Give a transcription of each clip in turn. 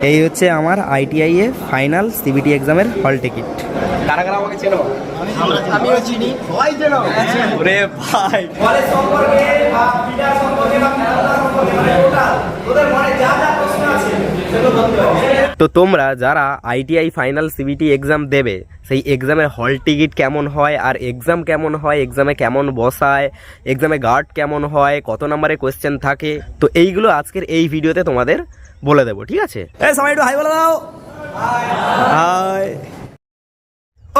এই হচ্ছে আমার আইটিআই এ ফাইনাল সিবিটি এক্সামের হল টিকিট কারা কারা আমাকে চেনো? আমিও চিনি। সবাই চেনো। ওরে ভাই। তো তোমরা যারা আইটিআই ফাইনাল সিবিটি এক্সাম দেবে সেই এক্সামের হল টিকিট কেমন হয় আর এক্সাম কেমন হয় এক্সামে কেমন বসায় এক্সামে গার্ড কেমন হয় কত নম্বরে কোয়েশ্চেন থাকে তো এইগুলো আজকের এই ভিডিওতে তোমাদের বলে দেবো ঠিক আছে? সবাই একটু হাই বলে দাও। হাই।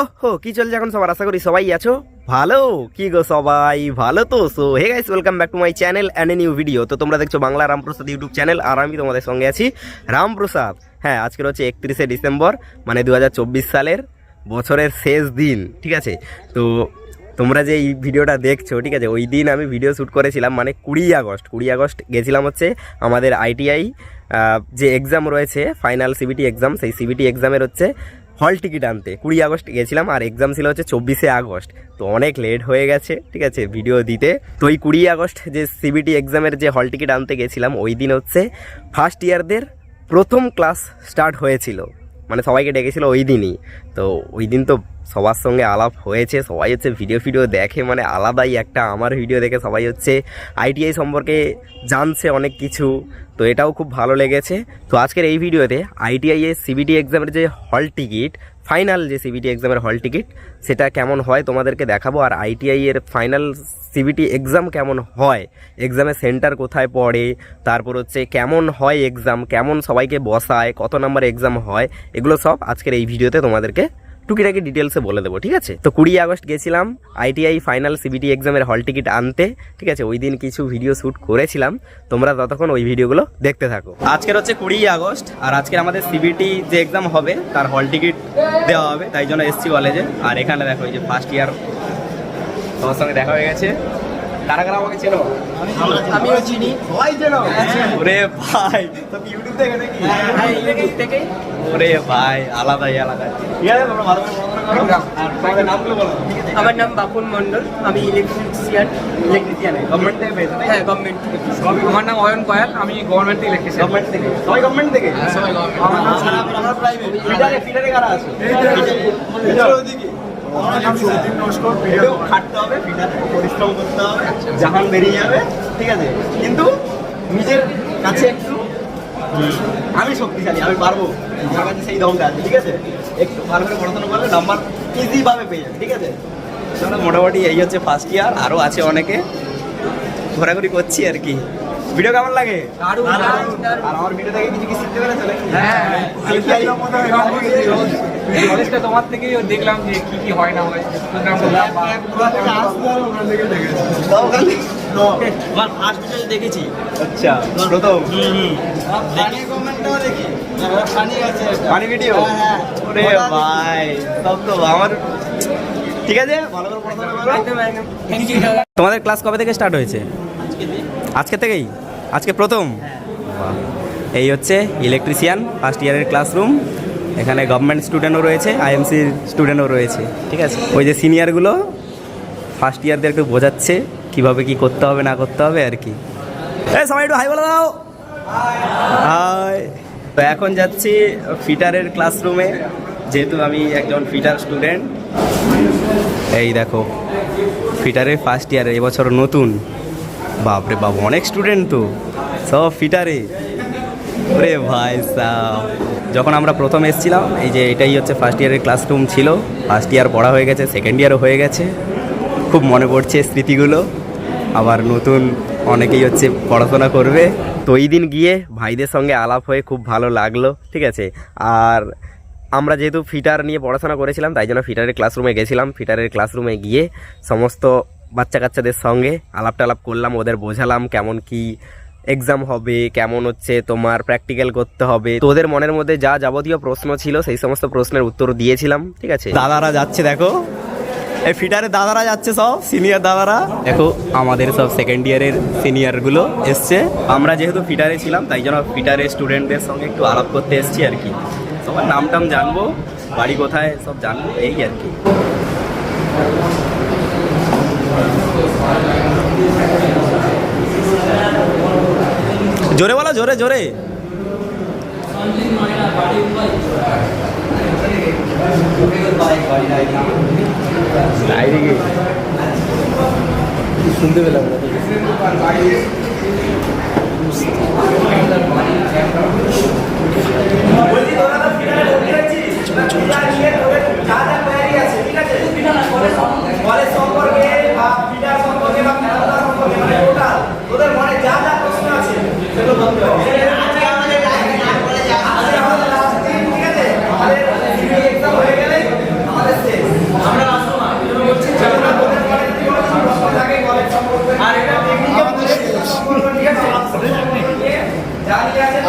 ওহো কি চলছে এখন সবার? আশা করি সবাই আছো। ভালো? কি গো সবাই? ভালো তো? So hey guys welcome back to my channel and a new video তো তোমরা দেখছ বাংলা রামপ্রসাদ ইউটিউব চ্যানেল আর আমি তোমাদের সঙ্গে আছি রামপ্রসাদ। হ্যাঁ আজকের হচ্ছে একত্রিশে ডিসেম্বর মানে দু হাজার চব্বিশ সালের বছরের শেষ দিন ঠিক আছে? তো তোমরা যে এই ভিডিওটা দেখছ, ঠিক আছে? ওই দিন আমি ভিডিও শ্যুট করেছিলাম মানে কুড়ি আগস্ট। কুড়ি আগস্ট গেছিলাম হচ্ছে আমাদের আইটিআই যে এক্সাম রয়েছে ফাইনাল সিবিটি এক্সাম সেই সিবিটি এক্সামের হচ্ছে হল টিকিট আনতে। কুড়ি আগস্ট গেছিলাম, আর এক্সাম ছিল হচ্ছে চব্বিশে আগস্ট। তো অনেক লেট হয়ে গেছে, ঠিক আছে ভিডিও দিতে। তো ওই কুড়ি আগস্ট যে সিবিটি এক্সামের যে হল টিকিট আনতে গেছিলাম, ওই দিন হচ্ছে ফার্স্ট ইয়ারদের প্রথম ক্লাস স্টার্ট হয়েছিল। মানে সবাইকে ডেকেছিল ওই দিনই। তো ওই দিন তো সবার সঙ্গে আলাপ হয়েছে, সবাই হচ্ছে ভিডিও ফিডিও দেখে মানে আলাদাই একটা আমার ভিডিও দেখে সবাই হচ্ছে আইটিআই সম্পর্কে জানছে অনেক কিছু। তো এটাও খুব ভালো লেগেছে। তো আজকের এই ভিডিওতে আইটিআই এর সিবিটি এক্সামের যে হল টিকিট ফাইনাল যে সিবিটি এক্সামের হল টিকিট সেটা কেমন হয় তোমাদেরকে দেখাবো। আর আইটিআই এর ফাইনাল সিবিটি এক্সাম কেমন হয় এক্সামের সেন্টার কোথায় পড়ে, তারপর হচ্ছে কেমন হয় এক্সাম কেমন সবাইকে বসায়, কত নাম্বার এক্সাম হয়, এগুলো সব আজকের এই ভিডিওতে তোমাদেরকে টুকিটাকি ডিটেলসে বলে দেবো, ঠিক আছে? তো কুড়ি আগস্ট গেছিলাম আইটিআই ফাইনাল সিবিটি এক্সামের হল টিকিট আনতে, ঠিক আছে? ওই দিন কিছু ভিডিও শ্যুট করেছিলাম। তোমরা ততক্ষণ ওই ভিডিওগুলো দেখতে থাকো। আজকের হচ্ছে কুড়ি আগস্ট, আর আজকের আমাদের সিবিটি যে এক্সাম হবে, তার হল টিকিট দেওয়া হবে, তাই জন্য এসছি কলেজে আর এখানে দেখো, এই যে ফার্স্ট ইয়ার তোমার সঙ্গে দেখা হয়ে গেছে। কারা কারা আমাকে চেনো? আমিও চিনি। সবাই চেনো? ওরে ভাই। তো ইউটিউব থেকে নাকি? হ্যাঁ ইউটিউব থেকেই। ওরে ভাই আলাদাই আলাদাই। ঠিক আছে তোমরা ভালো করে পড়াশোনা আর তোমাদের নামগুলো বলো। আমার নাম বাপুন মণ্ডল। আমি ইলেকট্রিশিয়ান ইলেকট্রিশিয়ান গভর্নমেন্ট থেকে পেয়েছ হ্যাঁ গভর্নমেন্ট আমার নাম অয়ন কয়াল। আমি গভর্নমেন্ট থেকে ইলেকট্রিশিয়ান গভর্নমেন্ট থেকে। সবাই গভর্নমেন্ট থেকে? সবাই government। আমার প্রাইভেট ফিটারে ফিটারে কারা আছে? খাটতে হবে পরিশ্রম করতে হবে জাহান বেরিয়ে যাবে ঠিক আছে? কিন্তু নিজের কাছে একটু আমি শক্তিশালী আমি পারব। আমার কাছে সেই দমটা আছে ঠিক আছে? একটু ভালো করে পড়াশোনা করলে নাম্বার ইজিভাবে পেয়ে যাবে ঠিক আছে? মোটামুটি এই হচ্ছে ফার্স্ট ইয়ার আরও আছে অনেকে। ঘোরাঘুরি করছি আর কি। ভিডিও কেমন লাগে। আর আমার ভিডিও থেকে কিছু কি শিখতে পেরেছ হ্যাঁ। আইটিআই কলেজটা তোমার থেকেই দেখলাম যে কি কি হয় না হয় ফার্স্ট দেখেছি। আচ্ছা প্রথম। পানি ভিডিও ওরে ভাই সব তো আমার ঠিক আছে? ভালো করে পড়াশোনা করো। তোমাদের ক্লাস কবে থেকে স্টার্ট হয়েছে? আজকে থেকেই? আজকে প্রথম? এই হচ্ছে ইলেকট্রিশিয়ান ফার্স্ট ইয়ারের ক্লাসরুম এখানে গভর্নমেন্ট স্টুডেন্টও রয়েছে আইএমসির স্টুডেন্টও রয়েছে, ঠিক আছে? ওই যে সিনিয়রগুলো ফার্স্ট ইয়ারদেরকে বোঝাচ্ছে কীভাবে কি করতে হবে, না করতে হবে আর কি। সবাই একটু হাই বলে দাও। তো এখন যাচ্ছি ফিটারের ক্লাসরুমে যেহেতু আমি একজন ফিটার স্টুডেন্ট এই দেখো, ফিটারে ফার্স্ট ইয়ারে এবছর নতুন। বাপরে বাপ, অনেক স্টুডেন্ট তো, সব ফিটারে। ওরে ভাই সাহ যখন আমরা প্রথম এসেছিলাম, এই যে এটাই হচ্ছে ফার্স্ট ইয়ারের ক্লাসরুম ছিল। ফার্স্ট ইয়ার পড়া হয়ে গেছে সেকেন্ড ইয়ারও হয়ে গেছে। খুব মনে পড়ছে স্মৃতিগুলো। আবার নতুন অনেকেই হচ্ছে পড়াশোনা করবে। তো এই দিন গিয়ে ভাইদের সঙ্গে আলাপ হয়ে খুব ভালো লাগল, ঠিক আছে? আর আমরা যেহেতু ফিটার নিয়ে পড়াশোনা করেছিলাম, তাই জন্য ফিটারের ক্লাসরুমে গেছিলাম। ফিটারের ক্লাসরুমে গিয়ে সমস্ত বাচ্চা কাচ্চাদের সঙ্গে আলাপ টালাপ করলাম, ওদের বোঝালাম কেমন কি এক্সাম হবে, কেমন হচ্ছে, তোমার প্র্যাকটিক্যাল করতে হবে। তোদের মনের মধ্যে যা যাবতীয় প্রশ্ন ছিল, সেই সমস্ত প্রশ্নের উত্তর দিয়েছিলাম, ঠিক আছে? দাদারা যাচ্ছে, দেখো। এই ফিটারে দাদারা যাচ্ছে সব সিনিয়র দাদারা। দেখো, আমাদের সব সেকেন্ড ইয়ারের সিনিয়রগুলো এসছে। আমরা যেহেতু ফিটারে ছিলাম, তাই জন্য ফিটারের স্টুডেন্টদের সঙ্গে একটু আলাপ করতে এসছি আর কি। সবার নাম টাম জানব, বাড়ি কোথায়, সব জানব, এই আর কি। জোরে বলো জোরে জোরে। শুনতে পেলাম সম্পর্কে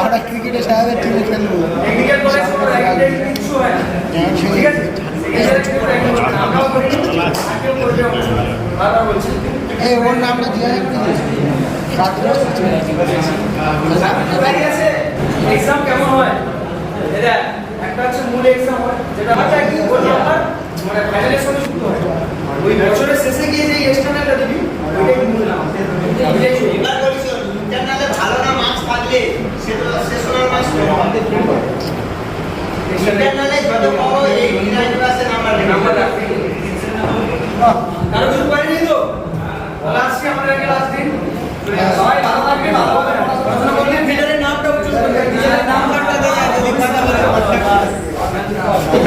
আমরা ক্রিকেটে সাহেবের টিমে খেলব। এই ওর নামটা কেমন হয় এটা একটা হচ্ছে মূল এক্সাম হয় যেটা হচ্ছে একদিন বলি আমার মানে ফাইনালের সঙ্গে যুক্ত হয় ওই বছরের শেষে গিয়ে যে এক্সটার্নালটা দিবি ওইটাই মূল নাম ওইটাই শুরু। এবার বলিস ইন্টারনালে ভালো না মার্কস পারলে সেটা শেষ হওয়ার মার্কস ইন্টারনালে যত পাবো এই নাইন ক্লাসে নাম্বার নাম্বার রাখতে হবে। কারও কিছু পাইনি তো লাস্ট কি আমাদের আগে লাস্ট দিন সবাই ভালো থাকবে ভালো হবে পড়াশোনা করলে ভিতরে নামটা উচ্চ করবে নিজের নাম্বারটা দেওয়া আছে লিখাটা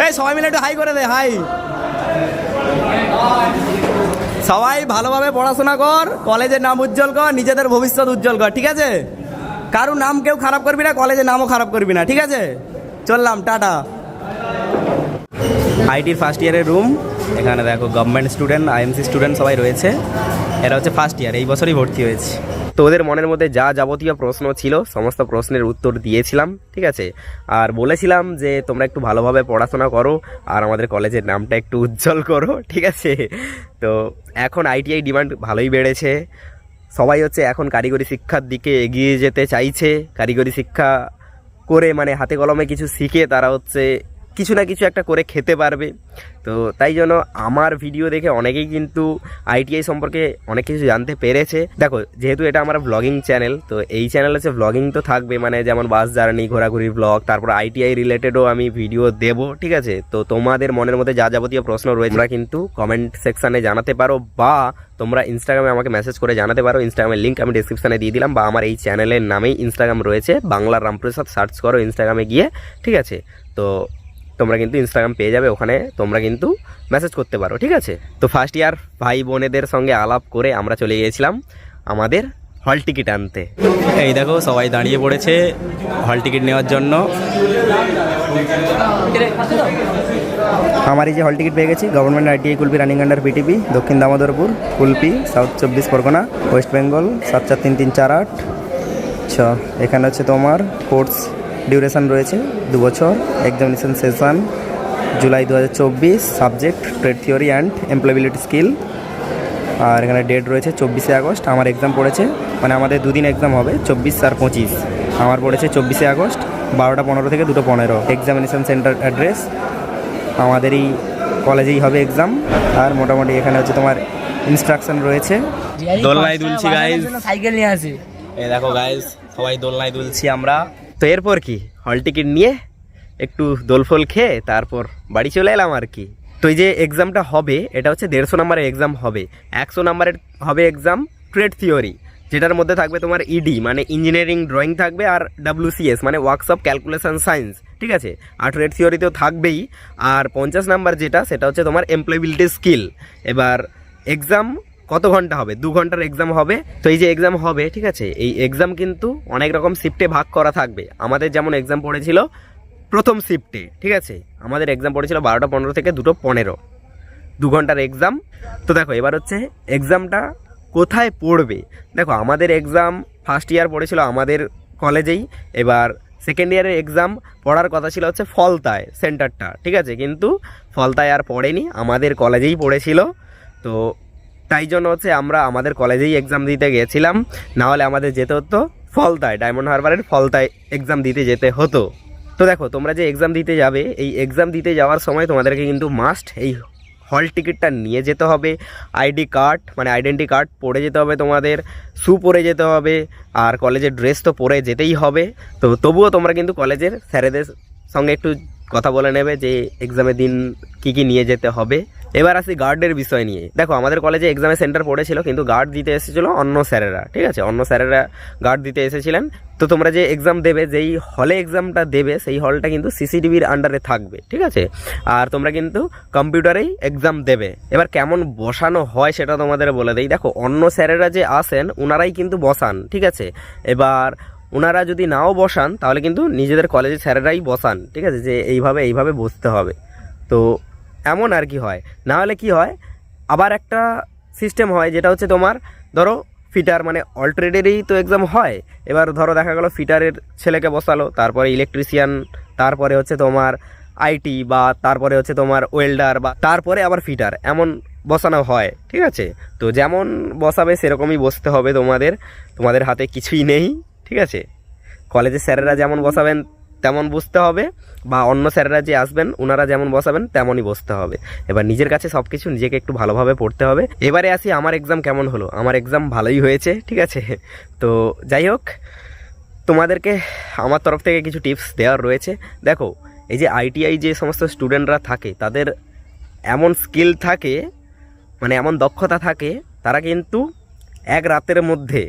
এই, সবাই মিলে একটু হাই করে দে হাই সবাই ভালোভাবে পড়াশোনা কর, কলেজের নাম উজ্জ্বল কর, নিজেদের ভবিষ্যৎ উজ্জ্বল কর, ঠিক আছে? কারও নাম কেউ খারাপ করবি না, কলেজের নামও খারাপ করবি না, ঠিক আছে? চললাম, টাটা। আইটির ফার্স্ট ইয়ারের রুম এখানে দেখো গভর্নমেন্ট স্টুডেন্ট আইএমসি স্টুডেন্ট সবাই রয়েছে। এরা হচ্ছে ফার্স্ট ইয়ার এই বছরই ভর্তি হয়েছে। তো ওদের মনের মধ্যে যা যাবতীয় প্রশ্ন ছিল, সমস্ত প্রশ্নের উত্তর দিয়েছিলাম, ঠিক আছে? আর বলেছিলাম যে, তোমরা একটু ভালোভাবে পড়াশোনা করো, আর আমাদের কলেজের নামটা একটু উজ্জ্বল করো ঠিক আছে? তো এখন আইটিআই ডিমান্ড ভালোই বেড়েছে। সবাই হচ্ছে এখন কারিগরি শিক্ষার দিকে এগিয়ে যেতে চাইছে। কারিগরি শিক্ষা করে মানে হাতে কলমে কিছু শিখে তারা হচ্ছে কিছু না কিছু একটা করে খেতে পারবে। তো তাই জন্য আমার ভিডিও দেখে অনেকেই কিন্তু আইটিআই সম্পর্কে অনেক কিছু জানতে পেরেছে। দেখো, যেহেতু এটা আমার ব্লগিং চ্যানেল তো এই চ্যানেল হচ্ছে ব্লগিং তো থাকবে মানে যেমন বাস জার্নি ঘোরাঘুরি ব্লগ তারপর আইটিআই রিলেটেডও আমি ভিডিও দেব, ঠিক আছে? তো তোমাদের মনের মধ্যে যা যাবতীয় প্রশ্ন রয়েছে, তোমরা কিন্তু কমেন্ট সেকশানে জানাতে পারো, বা তোমরা ইনস্টাগ্রামে আমাকে মেসেজ করে জানাতে পারো। ইনস্টাগ্রামের লিঙ্ক আমি ডিসক্রিপশানে দিয়ে দিলাম, বা আমার এই চ্যানেলের নামেই ইনস্টাগ্রাম রয়েছে, বাংলার রামপ্রসাদ সার্চ করো ইনস্টাগ্রামে গিয়ে, ঠিক আছে? তো তোমরা কিন্তু ইনস্টাগ্রাম পেয়ে যাবে ওখানে তোমরা কিন্তু মেসেজ করতে পারো ঠিক আছে? তো ফার্স্ট ইয়ার ভাই বোনেদের সঙ্গে আলাপ করে আমরা চলে গিয়েছিলাম আমাদের হল টিকিট আনতে। এই দেখো সবাই দাঁড়িয়ে পড়েছে হল টিকিট নেওয়ার জন্য। আমার এই যে হল টিকিট পেয়ে গেছি government ITI Kulpi running under PTP Dakshin Damodarpur Kulpi south চব্বিশ পরগনা ওয়েস্ট বেঙ্গল সাত চার তিন তিন চার আট। আচ্ছা এখানে হচ্ছে তোমার কোর্স ডিউরেশন রয়েছে দু বছর এক্সামিনেশন সেশন জুলাই দু হাজার চব্বিশ subject trade theory and employability skill আর এখানে ডেট রয়েছে চব্বিশে আগস্ট আমার এক্সাম পড়েছে মানে আমাদের দুদিন এক্সাম হবে চব্বিশ আর পঁচিশ। আমার পড়েছে চব্বিশে আগস্ট বারোটা পনেরো থেকে দুটো পনেরো। এক্সামিনেশন সেন্টার অ্যাড্রেস আমাদেরই কলেজেই হবে এক্সাম আর মোটামুটি এখানে হচ্ছে তোমার ইনস্ট্রাকশন রয়েছে। দোলনায় দুলছি গাইজ সাইকেল নিয়ে আসি। এই দেখো গাইজ সবাই দোলনায় দুলছি আমরা। তো এরপর কি? হল টিকিট নিয়ে একটু দোলফোল খেয়ে তারপর বাড়ি চলে এলাম আর কি। তো এই যে এক্সামটা হবে, এটা হচ্ছে দেড়শো নাম্বারের এক্সাম হবে। একশো নাম্বারের হবে এক্সাম ট্রেড থিওরি যেটার মধ্যে থাকবে তোমার ইডি মানে ইঞ্জিনিয়ারিং ড্রয়িং থাকবে আর ডাব্লিউসিএস মানে ওয়ার্কশপ ক্যালকুলেশন সায়েন্স ঠিক আছে? আর ট্রেড থিওরিতেও থাকবেই। আর পঞ্চাশ নাম্বার যেটা, সেটা হচ্ছে তোমার এমপ্লয়াবিলিটি স্কিল এবার এক্সাম কত ঘণ্টা হবে? দু ঘণ্টার এক্সাম হবে। তো এই যে এক্সাম হবে, ঠিক আছে? এই এক্সাম কিন্তু অনেক রকম শিফটে ভাগ করা থাকবে। আমাদের যেমন এক্সাম পড়েছিল প্রথম শিফটে ঠিক আছে? আমাদের এক্সাম পড়েছিল বারোটা পনেরো থেকে দুটো পনেরো। দু ঘণ্টার এক্সাম তো দেখো, এবার হচ্ছে এক্সামটা কোথায় পড়বে? দেখো, আমাদের এক্সাম ফার্স্ট ইয়ার পড়েছিল আমাদের কলেজেই এবার সেকেন্ড ইয়ারের এক্সাম পড়ার কথা ছিল হচ্ছে ফলতায় সেন্টারটা ঠিক আছে? কিন্তু ফলতায় আর পড়েনি, আমাদের কলেজেই পড়েছিল। তো তাই জন্য হচ্ছে আমরা আমাদের কলেজেই এক্সাম দিতে গেছিলাম। না হলে আমাদের যেতে হতো ফলতায় ডায়মন্ড হারবারের ফলতায় এক্সাম দিতে যেতে হতো। তো দেখো, তোমরা যে এক্সাম দিতে যাবে, এই এক্সাম দিতে যাওয়ার সময় তোমাদেরকে কিন্তু মাস্ট এই হল টিকিটটা নিয়ে যেতে হবে। আইডি কার্ড মানে আইডেন্টি কার্ড পরে যেতে হবে তোমাদের শু পরে যেতে হবে, আর কলেজের ড্রেস তো পরে যেতেই হবে। তো তবুও তোমরা কিন্তু কলেজের স্যারেদের সঙ্গে একটু কথা বলে নেবে যে এক্সামের দিন কি কি নিয়ে যেতে হবে। এবার আসি গার্ডের বিষয় নিয়ে। দেখো, আমাদের কলেজে এক্সামের সেন্টার পড়েছিল, কিন্তু গার্ড দিতে এসেছিল অন্য স্যারেরা, ঠিক আছে? অন্য স্যারেরা গার্ড দিতে এসেছিলেন। তো তোমরা যে এক্সাম দেবে, যেই হলে এক্সামটা দেবে, সেই হলটা কিন্তু সিসিটিভির আন্ডারে থাকবে, ঠিক আছে? আর তোমরা কিন্তু কম্পিউটারেই এক্সাম দেবে। এবার কেমন বসানো হয় সেটা তোমাদের বলে দেই। দেখো, অন্য স্যারেরা যে আসেন ওনারাই কিন্তু বসান, ঠিক আছে? এবার ওনারা যদি নাও বসান, তাহলে কিন্তু নিজেদের কলেজের স্যারেরাই বসান, ঠিক আছে? যে এইভাবে এইভাবে বসতে হবে। তো এমন আর কি হয়। না হলে কি হয়? আবার একটা সিস্টেম হয় যেটা হচ্ছে তোমার, ধরো ফিটার মানে অলট্রেডেরই তো এক্সাম হয়। এবার ধরো দেখা গেলো ফিটারের ছেলেকে বসালো, তারপরে ইলেকট্রিশিয়ান তারপরে হচ্ছে তোমার আইটি বা তারপরে হচ্ছে তোমার ওয়েল্ডার বা তারপরে আবার ফিটার, এমন বসানো হয়, ঠিক আছে? তো যেমন বসাবে সেরকমই বসতে হবে তোমাদের তোমাদের হাতে কিছুই নেই, ঠিক আছে? কলেজের স্যারেরা যেমন বসাবেন তেমন বুঝতে হবে বা অন্য স্যারেরা যে আসবেন ওনারা যেমন বসাবেন, তেমনই বসতে হবে। এবার নিজের কাছে সব কিছু নিজেকে একটু ভালোভাবে পড়তে হবে। এবারে আসি, আমার এক্সাম কেমন হলো? আমার এক্সাম ভালোই হয়েছে, ঠিক আছে? তো যাই হোক, তোমাদেরকে আমার তরফ থেকে কিছু টিপস দেওয়ার রয়েছে। দেখো, এই যে আইটিআই যে সমস্ত স্টুডেন্টরা থাকে, তাদের এমন স্কিল থাকে মানে এমন দক্ষতা থাকে, তারা কিন্তু এক রাতের মধ্যে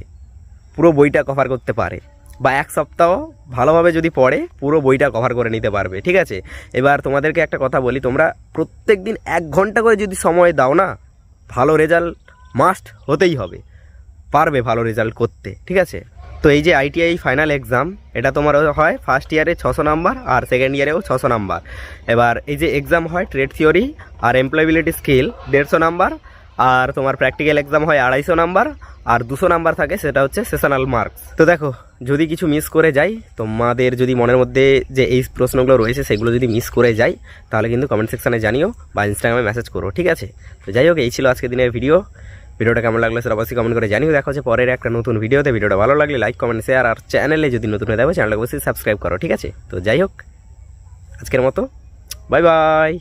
পুরো বইটা কভার করতে পারে। বা এক সপ্তাহ ভালোভাবে যদি পড়ে, পুরো বইটা কভার করে নিতে পারবে, ঠিক আছে? এবার তোমাদেরকে একটা কথা বলি, তোমরা প্রত্যেক দিন এক ঘণ্টা করে যদি সময় দাও না, ভালো রেজাল্ট মাস্ট হতেই হবে। পারবে ভালো রেজাল্ট করতে, ঠিক আছে? তো এই যে আইটিআই ফাইনাল এক্সাম এটা তোমার হয় ফার্স্ট ইয়ারে ছশো নাম্বার আর সেকেন্ড ইয়ারেও ছশো নাম্বার এবার এই যে এক্সাম হয় ট্রেড থিওরি আর এমপ্লয়াবিলিটি স্কিল দেড়শো নাম্বার আর তোমার প্র্যাকটিক্যাল এক্সাম হয় আড়াইশো নাম্বার, আর দুশো নাম্বার থাকে সেটা হচ্ছে সেশনাল মার্কস তো দেখো, যদি কিছু মিস করে যাই, তোমাদের যদি মনের মধ্যে যে এই প্রশ্নগুলো রয়েছে সেগুলো যদি মিস করে যাই, তাহলে কিন্তু কমেন্ট সেকশানে জানিও বা ইনস্টাগ্রামে মেসেজ করো, ঠিক আছে? তো যাই হোক, এই ছিল আজকে দিনের ভিডিও ভিডিওটা কেমন লাগল সেটা অবশ্যই কমেন্ট করে জানিও। দেখা হচ্ছে পরের একটা নতুন ভিডিওতে ভিডিওটা ভালো লাগলে লাইক কমেন্ট শেয়ার আর চ্যানেলে যদি নতুন হয়ে থাকো চ্যানেলটা অবশ্যই সাবস্ক্রাইব করো, ঠিক আছে? তো যাই হোক, আজকের মতো বাই বাই